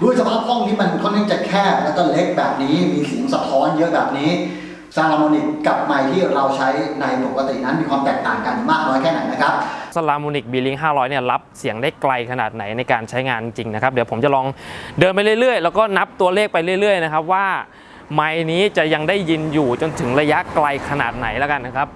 ด้วยสภาพห้องที่มันค่อนข้างจะแคบแล้วก็เล็กแบบนี้มีเสียงสะท้อนเยอะแบบนี้ซาลามอนิกกับไมค์ที่เราใช้ในปกตินั้นมีความแตกต่างกันมากน้อยแค่ไหนนะครับสลามูนิกบีลิง500เนี่ยรับเสียงได้ไกลขนาดไหนในการใช้งานจริงนะครับ เดี๋ยวผมจะลองเดินไปเรื่อยๆ แล้วก็นับตัวเลขไปเรื่อยๆนะครับว่าไมค์นี้จะยังได้ยินอยู่จนถึงระยะไกลขนาดไหนแล้วกันนะครับ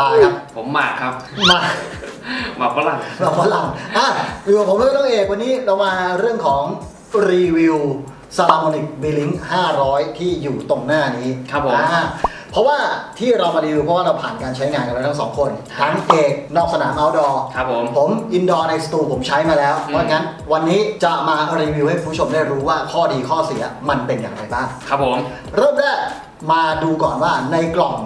บาร์ครับ ผมหมากครับ มาหมากฝรั่งเราฝรั่งอะอยู่กับผมแล้วก็ต้องเอกวันนี้เรามาเรื่องของรีวิวซาลามอนิกบีลิง500 ที่อยู่ตรงหน้านี้ครับผม อ่าเพราะว่าที่เรามารีวิวเพราะว่าเราผ่านการใช้งานกันแล้วทั้งสองคน ทั้งเอกนอกสนาม outdoor ครับผม ผมอินดอร์ในสตูผมใช้มาแล้วอืมเพราะงั้นวันนี้จะมารีวิวให้ผู้ชมได้รู้ว่าข้อดีข้อเสียมันเป็นอย่างไรบ้าง ครับผม เริ่มแรกมาดูก่อนว่าในกล่อง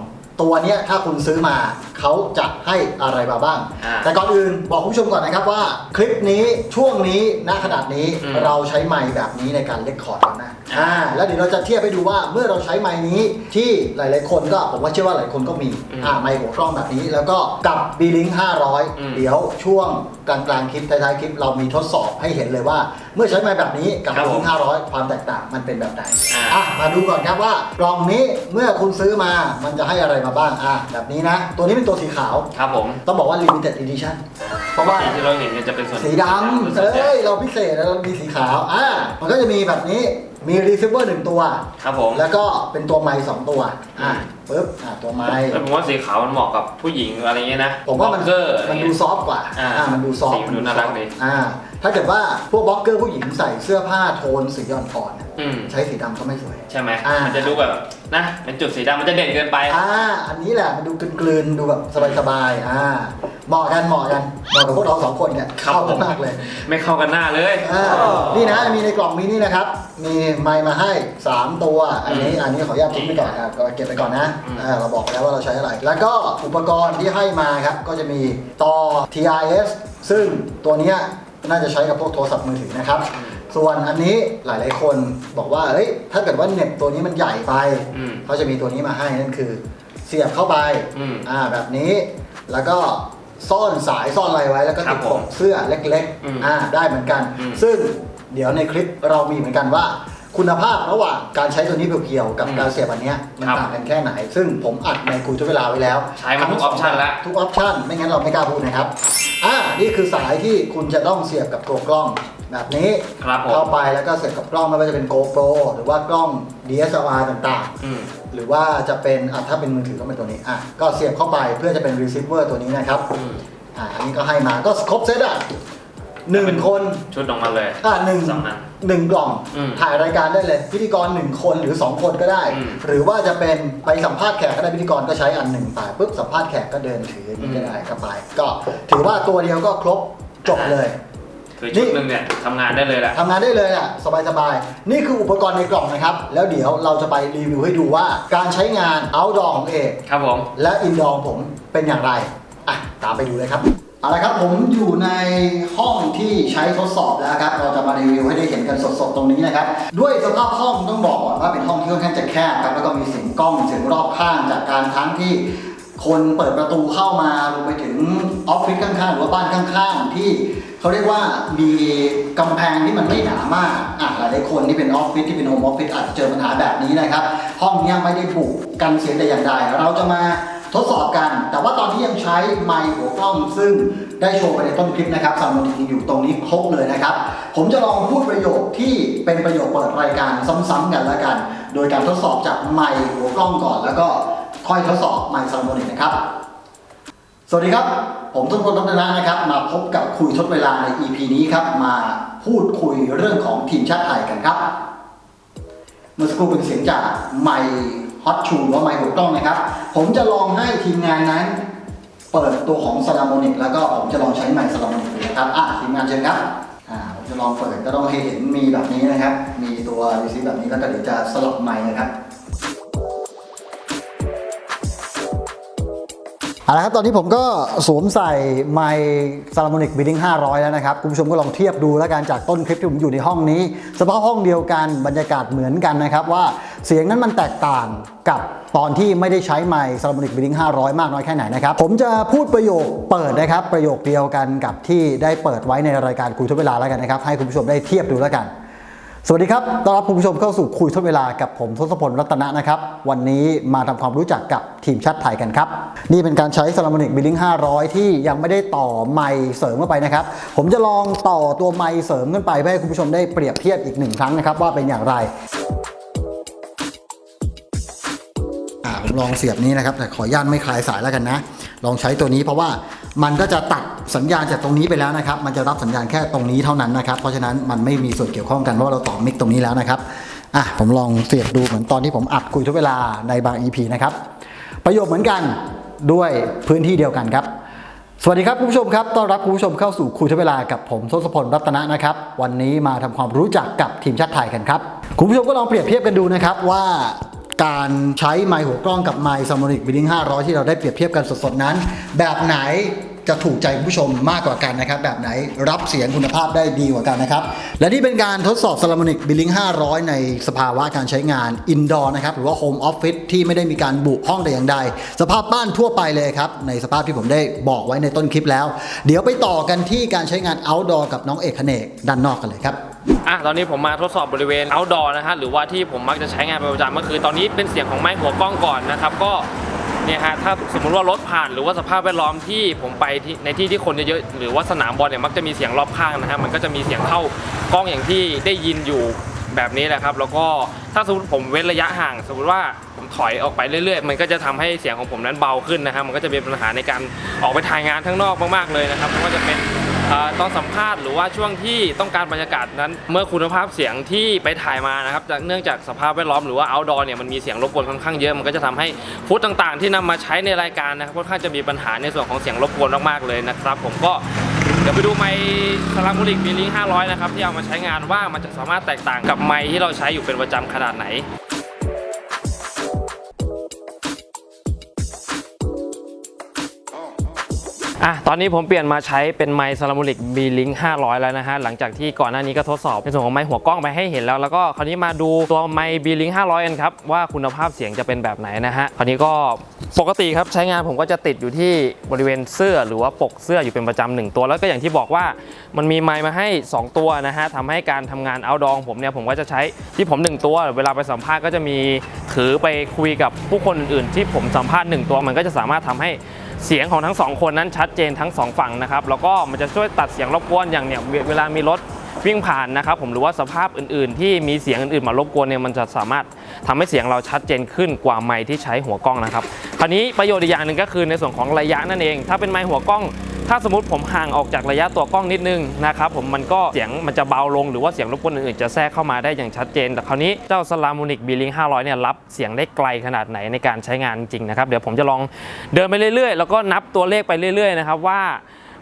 ตัวเนี้ยถ้าคุณซื้อมาเขาจะให้อะไรมาบ้าง อ่าแต่ก่อนอื่นบอกคุณผู้ชมก่อนนะครับว่า คลิปนี้ช่วงนี้ณขนาดนี้อืม เราใช้ไมค์แบบนี้ในการเลคคอร์ดกันนะ อ่าแล้วเดี๋ยวเราจะเทียบให้ดูว่าเมื่อเราใช้ไมค์นี้ที่หลาย ๆ คนก็ผมว่าเชื่อว่าหลายคนก็มีอ่าไมค์หัวกล้องแบบนี้ แล้วก็กับ b ีลิง500 เดี๋ยวช่วงกลาง ๆ คลิปท้าย ๆ คลิปเรามีทดสอบให้เห็นเลยว่า เมื่อใช้ไมค์แบบนี้กับ b ีลิง500 ความแตกต่างมันเป็นแบบไหนอ่า อะมาดูก่อนครับว่ากล่องนี้เมื่อคุณซื้อมามันจะให้อะไรมาบ้างอะแบบนี้นะ ตัวนี้เป็นตัวสีขาว ครับผมต้องบอกว่า limited edition เพราะว่าที่เราเห็นเนี่ยจะเป็นส่วนสีดำเอ้ย เราพิเศษแล้วเรามีสีขาว อะมันก็จะมีแบบนี้ มี receiver หนึ่งตัว ครับผม แล้วก็เป็นตัวไมค์สองตัว อะปึ๊บอะตัวไมค์แล้วผมว่าสีขาวมันเหมาะกับผู้หญิงอะไรเงี้ยนะผมว่ามันบล็อกเกอร์อะไรมันดูเงี้ยซอฟต์กว่าอ่าอ่ามันดูซอฟสีต์มันดูน่ารักดีอ่าถ้าเกิดว่าพวกบล็อกเกอร์ผู้หญิงใส่เสื้อผ้าโทนสีอ่อนๆเนี่ย อืม ใช้สีดำก็ไม่สวย ใช่ไหมอ่ามั มันจะดูแบบนะเป็นจุดสีดำมันจะเด่นเกินไป อ่า อันนี้แหละมันดูกลืนๆ ดูแบบสบายๆ อ่า เหมาะกันเหมาะกันเหมาะกับพวกเราสองคนเนี่ยครับ เข้าผกันมมากเลย ไม่เข้ากันหน้าเลย อ่า นี่นะ มีในกล่องมีนี่นะครับ มีไมค์มาให้ 3 ตัว อันนี้ อันนี้ขออนุญาตทิ้งไปก่อนครับก็เก็บไปก่อนนะ อืม อ่า เราบอกแล้วว่าเราใช้อะไร แล้วก็อุปกรณ์ที่ให้มาครับ ก็จะมีต่อ TRS ซึ่งตัวเนี้ยน่าจะใช้กับพวกโทรศัพท์มือถือนะครับ ส่วนอันนี้หลายๆคนบอกว่าเฮ้ยถ้าเกิดว่าเน็ตตัวนี้มันใหญ่ไป อืม เขาจะมีตัวนี้มาให้นั่นคือ เสียบเข้าไปอืมอ่าแบบนี้แล้วก็ซ่อนสายซ่อนอะไรไว้แล้วก็ครัติบดผมปกเสื้อเล็กอืมๆอ่าได้เหมือนกัน อืมซึ่งเดี๋ยวในคลิปเรามีเหมือนกันว่า คุณภาพระหว่างการใช้ตัวนี้เพียวๆกับอืมการเสียบอันเนี้ยมันครับต่างกันแค่ไหน ซึ่งผมอัดในคุยทุกเวลาไว้แล้วใช้มาทุก option แล้ว ทุกออปชันไม่งั้นเราไม่กล้าพูดนะครับ อ่า นี่คือสายที่คุณจะต้องเสียบกับตัวกล้อง แบบนี้ครับผม เข้าไปแล้วก็เสียบกับกล้องไม่ว่าจะเป็น GoPro หรือว่ากล้อง DSLR ต่างๆอืมหรือว่าจะเป็นอะถ้าเป็นมือถือก็เป็นตัวนี้อะก็เสียบเข้าไปเพื่อจะเป็น receiver ตัวนี้นะครับอืม อะอันนี้ก็ให้มาก็ครบเซตอะหนึ่งคนชุดออกมาเลยอะหนึ่งสองอัน หนึ่งกล่องอืมถ่ายรายการได้เลย พิธีกรหนึ่งคนหรือสองคนก็ได้ อืมหรือว่าจะเป็นไปสัมภาษณ์แขกก็ได้พิธีกรก็ใช้อันหนึ่งไปปุ๊บสัมภาษณ์แขกก็เดินถืออย่างนี้ก็ได้ก็ไปก็ถือว่าตัวเดียวก็ครบจบเลย คือชุดหนึ่งเนี่ยทำงานได้เลยแหละ ทำงานได้เลยอะสบายๆ นี่คืออุปกรณ์ในกล่องนะครับ แล้วเดี๋ยวเราจะไปรีวิวให้ดูว่าการใช้งาน outdoor ของเอก ครับผม และอินดอร์ของผมเป็นอย่างไร อะ ตามไปดูเลยครับ เอาละครับผมอยู่ในห้องที่ใช้ทดสอบแล้วครับ เราจะมารีวิวให้ได้เห็นกันสดๆตรงนี้นะครับ ด้วยสภาพห้องต้องบอกก่อนว่าเป็นห้องที่ค่อนข้างจะแคบครับแล้วก็มีเสียงกล้องเสียงรอบข้างจากการทั้งที่คนเปิดประตูเข้ามารวมไปถึงออฟฟิศข้างๆ หรือว่าบ้านข้างๆ ที่เขาเรียกว่ามีกำแพงที่มันไม่หนามากอะหลายๆคนที่เป็นออฟฟิศที่เป็นโฮมออฟฟิศอาจจะเจอปัญหาแบบนี้นะครับ ห้องนี้ไม่ได้บุกกันเสียงแต่อย่างใดเราจะมา ทดสอบกัน แต่ว่าตอนที่ยังใช้ไมค์หัวกล้องซึ่งได้โชว์ไปในต้นคลิปนะครับสามโมทีอยู่ตรงนี้ครบเลยนะครับ ผมจะลองพูดประโยคที่เป็นประโยคเปิดรายการซ้ำๆกันแล้วกัน โดยการทดสอบจากไมค์หัวกล้องก่อน แล้วก็ค่อยทดสอบไมค์ซาโมนิกนะครับ สวัสดีครับ ผมต้นพลรัตนะนะครับ มาพบกับคุยทดเวลาใน EP นี้ครับมาพูดคุยเรื่องของทีมชาติไทยกันครับ เมื่อสักครู่เป็นเสียงจากไมค์ ฮอตชูหรือว่าไมค์หัวกล้องนะครับ ผมจะลองให้ทีมงานนั้น เปิดตัวของซาลามอนิกแล้วก็ผมจะลองใช้ไมค์ซาลามอนิกนะครับอะทีมงานเชิญครับอ่าผมจะลองเปิดก็ต้องให้เห็นมีแบบนี้นะครับ มีตัวรีซิแบบนี้แล้วก็เดี๋ยวจะสลับไมค์นะครับ เอาละครับตอนนี้ผมก็สวมใส่ไมค์ซาลามอนิกบิ d ดิ้ง500 แล้วนะครับ คุณผู้ชมก็ลองเทียบดูแล้วกันจากต้นคลิปที่ผมอยู่ในห้องนี้สภาพห้องเดียวกันบรรยากาศเหมือนกันนะครับว่าเสียงนั้นมันแตกต่างกับตอนที่ไม่ได้ใช้ไมค์ซาลามอนิกบิ d ดิ้ง500 มากน้อยแค่ไหนนะครับ ผมจะพูดประโยคเปิดนะครับ ประโยคเดียวกันกับที่ได้เปิดไว้ในรายการคุยทุกเวลาแล้วกันนะครับให้คุณผู้ชมได้เทียบดูแล้วกัน สวัสดีครับ ต้อนรับคุณผู้ชมเข้าสู่คุยทดเวลากับผมทศพลรัตนะนะครับ วันนี้มาทำความรู้จักกับทีมชาติไทยกันครับ นี่เป็นการใช้ซาลามอนิกบิลลิง500 ที่ยังไม่ได้ต่อไมค์เสริมเข้าไปนะครับ ผมจะลองต่อตัวไมค์เสริมขึ้นไปเพื่อให้คุณผู้ชมได้เปรียบเทียบอีกหนึ่งครั้งนะครับว่าเป็นอย่างไรอ่าผมลองเสียบนี้นะครับ แต่ขออนุญาตไม่คลายสายแล้วกันนะ ลองใช้ตัวนี้เพราะว่ามันก็จะตัด สัญญาณจากตรงนี้ไปแล้วนะครับ มันจะรับสัญญาณแค่ตรงนี้เท่านั้นนะครับ เพราะฉะนั้นมันไม่มีส่วนเกี่ยวข้องกันเพราะว่าเราต่อมิกตรงนี้แล้วนะครับอะผมลองเสียบดูเหมือนตอนที่ผมอัดคุยทุกเวลาในบาง EP นะครับประโยคเหมือนกันด้วยพื้นที่เดียวกันครับ สวัสดีครับคุณผู้ชมครับต้อนรับคุณผู้ชมเข้าสู่คุยทุกเวลากับผมทศพลรัตนะนะครับ วันนี้มาทำความรู้จักกับทีมชาติไทยกันครับคุณผู้ชมก็ลองเปรียบเทียบกันดูนะครับว่าการใช้ไมค์หัวกล้องกับไมค์ซามอนิกบิลลิง500 ที่เราได้เปรียบเทียบกันสดๆนั้น แบบไหน จะถูกใจคุณผู้ชมมากกว่ากันนะครับ แบบไหนรับเสียงคุณภาพได้ดีกว่ากันนะครับ และนี่เป็นการทดสอบซาลามอนิกบิลลิง500 ในสภาวะการใช้งานอินดอร์นะครับ หรือว่าโฮมออฟฟิศที่ไม่ได้มีการบุห้องแต่อย่างใด สภาพบ้านทั่วไปเลยครับ ในสภาพที่ผมได้บอกไว้ในต้นคลิปแล้ว เดี๋ยวไปต่อกันที่การใช้งาน outdoor กับน้องเอกเนกด้านนอกกันเลยครับอะตอนนี้ผมมาทดสอบบริเวณ outdoor นะฮะหรือว่าที่ผมมักจะใช้งานเป็นประจำก็คือ ตอนนี้เป็นเสียงของไม้หัวกล้องก่อนนะครับก็ เนี่ยฮะถ้าสมมุติว่ารถผ่านหรือว่าสภาพแวดล้อมที่ผมไปที่ในที่ที่คนเยอะๆหรือว่าสนามบอลเนี่ยมักจะมีเสียงรอบข้างนะฮะมันก็จะมีเสียงเข้ากล้องอย่างที่ได้ยินอยู่แบบนี้แหละครับ แล้วก็ถ้าสมมติผมเว้นระยะห่าง สมมติว่าผมถอยออกไปเรื่อยๆ มันก็จะทำให้เสียงของผมนั้นเบาขึ้นนะฮะมันก็จะเป็นปัญหาในการออกไปถ่ายงานข้างนอกมากๆเลยนะครับไม่ว่าจะเป็น ตอนสัมภาษณ์หรือว่าช่วงที่ต้องการบรรยากาศนั้น เมื่อคุณภาพเสียงที่ไปถ่ายมานะครับจากเนื่องจากสภาพแวดล้อมหรือว่า outdoor เนี่ยมันมีเสียงรบกวนค่อนข้างเยอะมันก็จะทำให้ฟุตต่างๆ ที่นำมาใช้ในรายการนะครับค่อนข้างจะมีปัญหาในส่วนของเสียงรบกวนมากๆเลยนะครับ ผมก็เดี๋ยวไปดูไมค์สลามูลิกบีลิง500 นะครับที่เอามาใช้งานว่ามันจะสามารถแตกต่างกับไมค์ที่เราใช้อยู่เป็นประจำขนาดไหน อะตอนนี้ผมเปลี่ยนมาใช้เป็นไมค์ซาลามูลิก B Link 500 แล้วนะฮะ หลังจากที่ก่อนหน้านี้ก็ทดสอบในส่วนของไมค์หัวกล้องไปให้เห็นแล้ว แล้วก็คราวนี้มาดูตัวไมค์ B Link 500กันครับ ว่าคุณภาพเสียงจะเป็นแบบไหนนะฮะ คราวนี้ก็ปกติครับใช้งานผมก็จะติดอยู่ที่บริเวณเสื้อหรือว่าปกเสื้ออยู่เป็นประจำหนึ่งตัว แล้วก็อย่างที่บอกว่ามันมีไมค์มาให้ 2 ตัวนะฮะทำให้การทำงานเอาดองผมเนี่ยผมก็จะใช้ที่ผม 1 ตัว เวลาไปสัมภาษณ์ก็จะมีถือไปคุยกับผู้คนอื่นๆ ที่ผมสัมภาษณ์หนึ่งตัวมันก็จะสามารถทำให้ เสียงของทั้งสองคนนั้นชัดเจนทั้งสองฝั่งนะครับแล้วก็มันจะช่วยตัดเสียงรบกวนอย่างเนี่ยเวลามีรถวิ่งผ่านนะครับผมหรือว่าสภาพอื่นๆ ที่มีเสียงอื่นๆมารบกวนเนี่ยมันจะสามารถทำให้เสียงเราชัดเจนขึ้นกว่าไมค์ที่ใช้หัวกล้องนะครับคราวนี้ประโยชน์อีกอย่างหนึ่งก็คือในส่วนของระยะนั่นเอง ถ้าเป็นไมค์หัวกล้อง ถ้าสมมติผมห่างออกจากระยะตัวกล้องนิดนึงนะครับผมมันก็เสียงมันจะเบาลงหรือว่าเสียงรบกวนอื่นๆจะแทรกเข้ามาได้อย่างชัดเจน แต่คราวนี้เจ้า s l a m o n i c b l i n k 500เนี่ยรับเสียงได้ไกลขนาดไหนในการใช้งานจริงนะครับเดี๋ยวผมจะลองเดินไปเรื่อยๆ แล้วก็นับตัวเลขไปเรื่อยๆนะครับว่า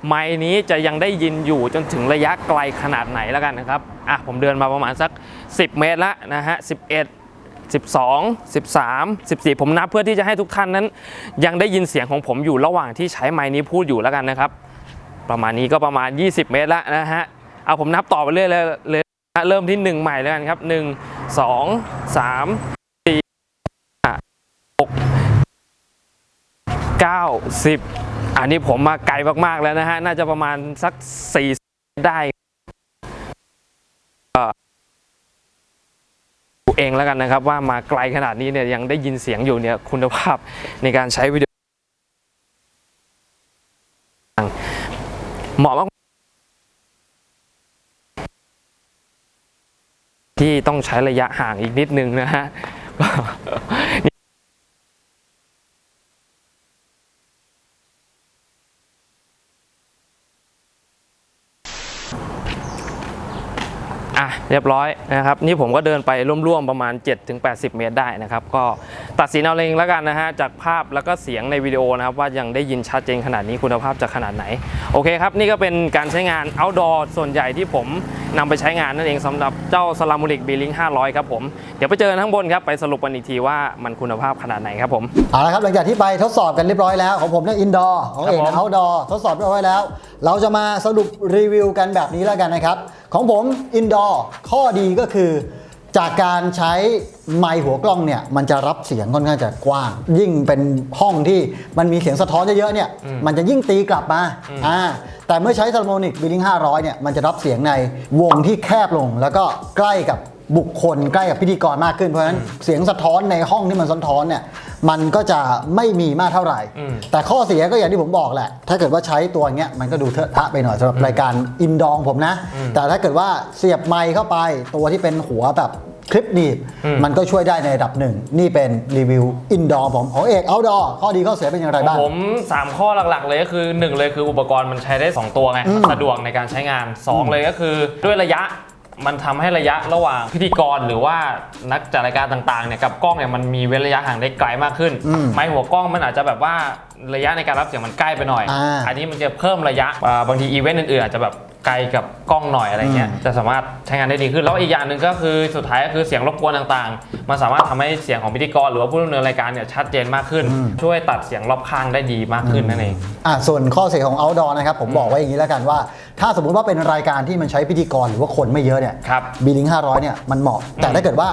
ไมค์นี้จะยังได้ยินอยู่จนถึงระยะไกลขนาดไหนแล้วกันนะครับอะผมเดินมาประมาณสัก 10 เมตรละนะฮะ11 12 13 14 ผมนับเพื่อที่จะให้ทุกท่านนั้น ยังได้ยินเสียงของผมอยู่ระหว่างที่ใช้ไมค์นี้พูดอยู่แล้วกันนะครับ ประมาณนี้ก็ประมาณ 20 เมตรแล้วนะฮะเอาผมนับต่อไปเรื่อยเลยเลยนะเริ่มที่ 1 ใหม่แล้วกันครับ 1 2 3 4 5 6 9 10 อันนี้ผมมาไกลมากๆแล้วนะฮะ น่าจะประมาณสัก 4 ได้ก็ดู เองแล้วกันนะครับ ว่ามาไกลขนาดนี้เนี่ยยังได้ยินเสียงอยู่เนี่ยคุณภาพในการใช้วิดีโอเหมาะมากที่ต้องใช้ระยะห่างอีกนิดนึงนะฮะ อ อะเรียบร้อยนะครับ นี่ผมก็เดินไปร่วมๆประมาณ 7-80 เมตรได้นะครับ ก็ตัดสินเอาเองแล้วกันนะฮะจากภาพแล้วก็เสียงในวิดีโอนะครับ ว่ายังได้ยินชัดเจนขนาดนี้คุณภาพจะขนาดไหน โอเคครับ นี่ก็เป็นการใช้งาน outdoor ส่วนใหญ่ที่ผมนำไปใช้งานนั่นเองสำหรับเจ้า s l a m u l i c b l i n k 500 ครับผม เดี๋ยวไปเจอกันข้างบนครับ ไปสรุปกันอีกทีว่ามันคุณภาพขนาดไหนครับผม เอาละครับ หลังจากที่ไปทดสอบกันเรียบร้อยแล้ว ของผมเนี่ยอินดอร์ของเอกครับผมเอาดอร์ทดสอบเรียบร้อยแล้ว เราจะมาสรุปรีวิวกันแบบนี้แล้วกันนะครับ ของผมอินดอร์ข้อดีก็คือ จากการใช้ไมค์หัวกล้องเนี่ยมันจะรับเสียงค่อนข้างจะกว้าง ยิ่งเป็นห้องที่มันมีเสียงสะท้อนเยอะๆเนี่ยมันจะยิ่งตีกลับมาอ่าแต่เมื่อใช้ซ a ลโมนิกบิลลิง500เนี่ยมันจะรับเสียงในวงที่แคบลงแล้วก็ใกล้กับ บุคคลใกล้กับพิธีกรมากขึ้นเพราะฉะนั้นเสียงสะท้อนในห้องที่มันสะท้อนเนี่ยมันก็จะไม่มีมากเท่าไหร่อืมแต่ข้อเสียก็อย่างที่ผมบอกแหละ ถ้าเกิดว่าใช้ตัวเนี้ยมันก็ดูเทอะทะไปหน่อยสำหรับรายการอินดองผมนะ แต่ถ้าเกิดว่าเสียบไมค์เข้าไปตัวที่เป็นหัวแบบคลิปหนีบอืมมันก็ช่วยได้ในระดับหนึ่ง นี่เป็นรีวิวอินดอร์ผมของเอกเอาดอข้อดีข้อเสียเป็นอย่างไรของบ้าง ผม 3 ข้อหลักๆ เลยก็คือ 1 เลยคืออุปกรณ์มันใช้ได้ 2 ตัวไงอืมสะดวกในการใช้งาน 2 เลยก็คือด้วยระยะ มันทำให้ระยะระหว่างพิธีกรหรือว่านักจัดรายการต่างๆเนี่ยกับกล้องเนี่ยมันมีเว้นระยะห่างได้ไกลมากขึ้นอืมไม้หัวกล้องมันอาจจะแบบว่าระยะในการรับเสียงมันใกล้ไปหน่อยอ่าอันนี้มันจะเพิ่มระยะอ่าบางทีอีเวนต์อื่นๆอาจจะแบบไกลกับกล้องหน่อยอะไรเงี้ยอืมจะสามารถใช้งานได้ดีขึ้นแล้วอีกอย่างหนึ่งก็คือสุดท้ายก็คือเสียงรบกวนต่างๆ มันสามารถทำให้เสียงของพิธีกรหรือว่าผู้ดำเนินรายการเนี่ยชัดเจนมากขึ้น ช่วยตัดเสียงรอบข้างได้ดีมากขึ้นนั่นเองอะส่วนข้อเสียของ outdoor นะครับผมบอกไว้อย่างนี้แล้วกันว่า ถ้าสมมุติว่าเป็นรายการที่มันใช้พิธีกรหรือว่าคนไม่เยอะเนี่ยครับบีลิง500เนี่ยมันเหมาะ แต่ถ้าเกิดว่า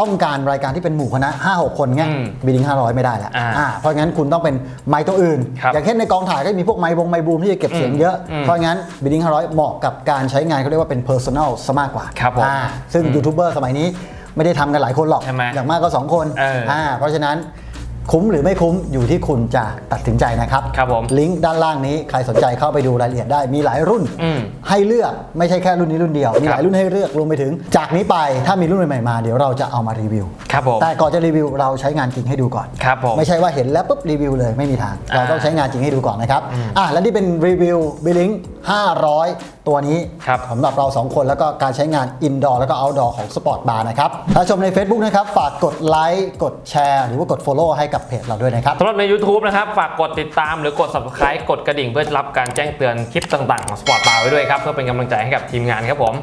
ต้องการรายการที่เป็นหมู่คณะ 5-6 คนเงี้ยอืมบีลิง500 ไม่ได้แล้วอ่าอ่าเพราะงั้นคุณต้องเป็นไมค์ตัวอื่น ครับอย่างเช่นในกองถ่ายก็มีพวกไมค์วงไมค์บูมที่จะเก็บเสียงเยอะ อืมเพราะงั้นบีลิง500 เหมาะกับการใช้งานเขาเรียกว่าเป็น personal ซะมากกว่าครับผมอ่าซึ่งอืมยูทูบเบอร์สมัยนี้ไม่ได้ทำกันหลายคนหรอก ใช่ไหมอย่างมากก็สองคนเอออ่เพราะฉะนั้น คุ้มหรือไม่คุ้มอยู่ที่คุณจะตัดสินใจนะครับครับผมลิงก์ด้านล่างนี้ใครสนใจเข้าไปดูรายละเอียดได้มีหลายรุ่น อืมให้เลือกไม่ใช่แค่รุ่นนี้รุ่นเดียว มีหลายรุ่นให้เลือกรวมไปถึง จากนี้ไปถ้ามีรุ่นใหม่ๆมาเดี๋ยวเราจะเอามารีวิว ครับผมแต่ก่อนจะรีวิวเราใช้งานจริงให้ดูก่อน ครับผม ไม่ใช่ว่าเห็นแล้วปุ๊บรีวิวเลยไม่มีทางอ่าเราต้องใช้งานจริงให้ดูก่อนนะครับอะและนี่เป็นรีวิวบิลิง500 ตัวนี้ครับสำหรับเรา 2 คนแล้วก็การใช้งานอินดอร์แล้วก็เอาท์ดอร์ของสปอร์ตบาร์นะครับถ้าชมใน Facebook นะครับฝากกดไลค์กดแชร์หรือว่ากด Follow ให้กับเพจเราด้วยนะครับสำหรับใน YouTube นะครับ ฝากกดติดตามหรือกด Subscribe กดกระดิ่งเพื่อรับการแจ้งเตือนคลิปต่างๆของ Sport Bar ไว้ด้วยครับ เพื่อเป็นกำลังใจให้กับทีมงานครับผม